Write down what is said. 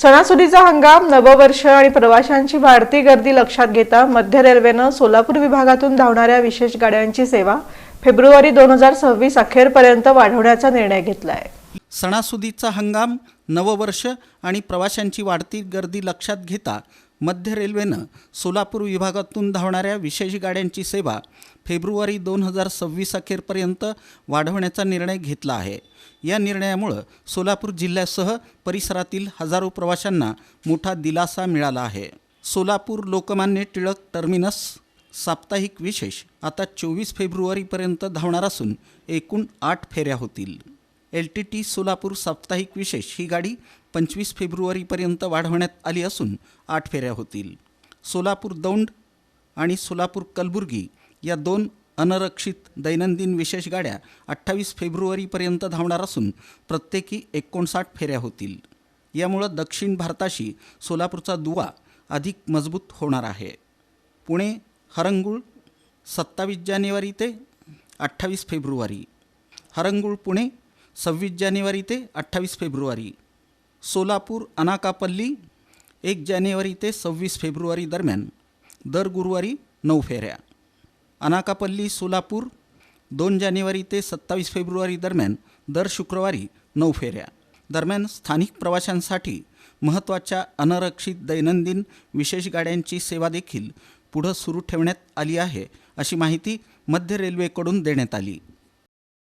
सणासुदीचा हंगाम नववर्ष आणि प्रवाशांची वाढती गर्दी लक्षात घेता मध्य रेल्वेनं सोलापूर विभागातून धावणाऱ्या विशेष गाड्यांची सेवा फेब्रुवारी दोन हजार सव्वीस अखेरपर्यंत वाढवण्याचा निर्णय घेतला आहे सणासुदीचा हंगाम नववर्ष आणि प्रवाशांची वाढती गर्दी लक्षात घेता मध्य रेल्वेनं सोलापूर विभागातून धावणाऱ्या विशेष गाड्यांची सेवा फेब्रुवारी दोन हजार सव्वीस अखेरपर्यंत वाढवण्याचा निर्णय घेतला आहे. या निर्णयामुळं सोलापूर जिल्ह्यासह परिसरातील हजारो प्रवाशांना मोठा दिलासा मिळाला आहे. सोलापूर लोकमान्य टिळक टर्मिनस साप्ताहिक विशेष आता चोवीस फेब्रुवारीपर्यंत धावणार असून एकूण आठ फेऱ्या होतील. एल टी टी सोलापूर साप्ताहिक विशेष ही गाडी पंचवीस फेब्रुवारीपर्यंत वाढवण्यात आली असून आठ फेऱ्या होतील. सोलापूर दौंड आणि सोलापूर कलबुर्गी या दोन अनरक्षित दैनंदिन विशेष गाड्या अठ्ठावीस फेब्रुवारीपर्यंत धावणार असून प्रत्येकी एकोणसाठ फेऱ्या होतील. यामुळं दक्षिण भारताशी सोलापूरचा दुवा अधिक मजबूत होणार आहे. पुणे हरंगुळ सत्तावीस जानेवारी ते अठ्ठावीस फेब्रुवारी. हरंगुळ पुणे सव्वीस जानेवारी ते अठ्ठावीस फेब्रुवारी. सोलापूर अनाकापल्ली एक जानेवारी ते सव्वीस फेब्रुवारी दरम्यान. दर गुरुवारी नऊ फेऱ्या. अनाकापल्ली सोलापूर दोन जानेवारी ते सत्तावीस फेब्रुवारी दरम्यान दर शुक्रवारी नऊ फेऱ्या. दरम्यान स्थानिक प्रवाशांसाठी महत्त्वाच्या अनरक्षित दैनंदिन विशेष गाड्यांची सेवा देखील पुढं सुरू ठेवण्यात आली आहे अशी माहिती मध्य रेल्वेकडून देण्यात आली.